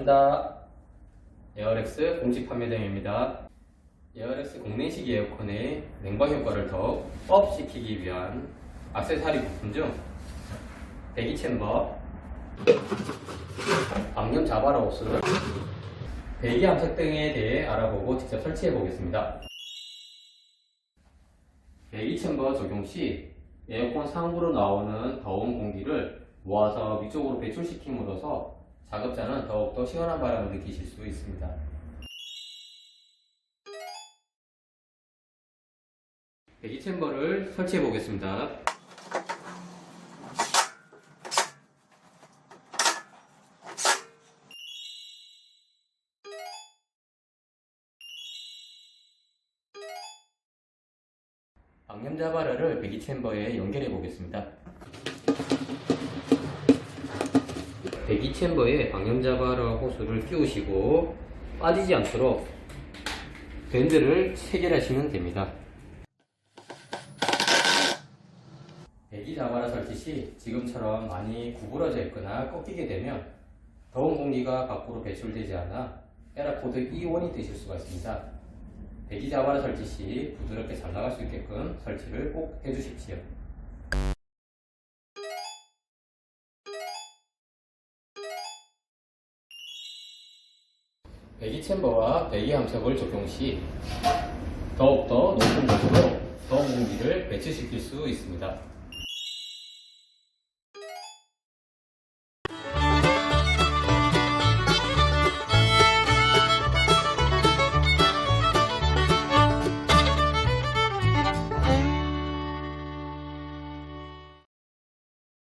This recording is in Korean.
반갑습니다. 에어렉스 공식 판매 대행입니다. 에어렉스 공내식 에어컨의 냉방 효과를 더욱 업 시키기 위한 액세서리 부품 중 배기 챔버, 방염 자바라 호스, 배기 함석 등에 대해 알아보고 직접 설치해 보겠습니다. 배기 챔버 적용 시 에어컨 상부로 나오는 더운 공기를 모아서 위쪽으로 배출시킴으로써 작업자는 더욱더 시원한 바람을 느끼실 수 있습니다. 배기 챔버를 설치해 보겠습니다. 방염자 바라를 배기 챔버에 연결해 보겠습니다. 배기 챔버에 방염자 바라 호스를 끼우시고 빠지지 않도록 밴드를 체결하시면 됩니다. 배기 자바라 설치 시 지금처럼 많이 구부러져 있거나 꺾이게 되면 더운 공기가 밖으로 배출되지 않아 에라코드 이온이 되실 수가 있습니다. 배기 자바라 설치 시 부드럽게 잘 나갈 수 있게끔 설치를 꼭 해주십시오. 배기 챔버와 배기 함석을 적용 시 더욱더 높은 곳으로 더운 공기를 배출시킬 수 있습니다.